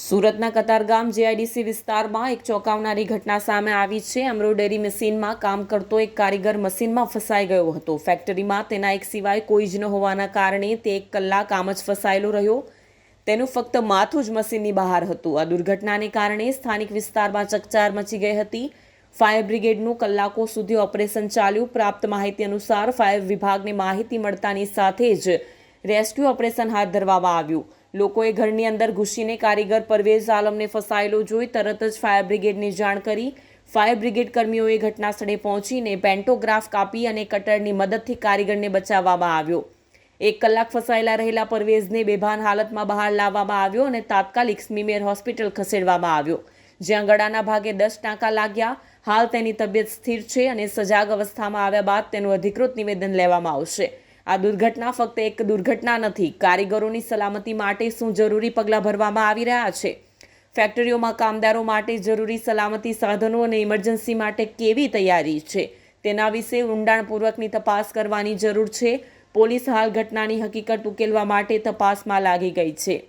સુરતના કતારગામ જેઆઈડીસી વિસ્તારમાં એક ચોંકાવનારી ઘટના સામે આવી છે. એમ્બ્રોઇડરી મશીનમાં કામ કરતો એક કારીગર મશીનમાં ફસાઈ ગયો હતો. ફેક્ટરીમાં તેના એક સિવાય કોઈ જ ન હોવાના કારણે તે એક કલાક આમ જ ફસાયેલો રહ્યો. તેનું ફક્ત માથું જ મશીનની બહાર હતું. આ દુર્ઘટનાને કારણે સ્થાનિક વિસ્તારમાં ચકચાર મચી ગઈ હતી. ફાયર બ્રિગેડનું કલાકો સુધી ઓપરેશન ચાલ્યું. પ્રાપ્ત માહિતી અનુસાર ફાયર વિભાગને માહિતી મળતાની સાથે જ રેસ્ક્યુ ઓપરેશન હાથ ધરવામાં આવ્યું. લોકોએ ઘરની અંદર ઘૂસીને કારીગર પરવેઝ આલમને ફસાયેલો જોઈ તરત જ ફાયર બ્રિગેડને જાણ કરી. ફાયર બ્રિગેડ કર્મીઓએ ઘટના સ્થળે પહોંચીને પેન્ટોગ્રાફ કાપી અને કટરની મદદથી કારીગરને બચાવવામાં આવ્યો. એક કલાક ફસાયેલા રહેલા પરવેઝને બેભાન હાલતમાં બહાર લાવવામાં આવ્યો અને તાત્કાલિક સ્મીમેર હોસ્પિટલ ખસેડવામાં આવ્યો. જ્યાં ગળાના ભાગે દસ ટાંકા લાગ્યા. હાલ તેની તબિયત સ્થિર છે અને સજાગ અવસ્થામાં આવ્યા બાદ તેનું અધિકૃત નિવેદન લેવામાં આવશે. આ દુર્ઘટના ફક્ત એક દુર્ઘટના નથી, કારીગરોની સલામતી માટે શું જરૂરી પગલાં ભરવામાં આવી રહ્યા છે? ફેક્ટરીઓમાં કામદારો માટે જરૂરી સલામતી સાધનો અને ઇમરજન્સી માટે કેવી તૈયારી છે? તેના વિશે ઊંડાણપૂર્વકની તપાસ કરવાની જરૂર છે. પોલીસ હાલ ઘટનાની હકીકત ઉકેલવા માટે તપાસમાં લાગી ગઈ છે.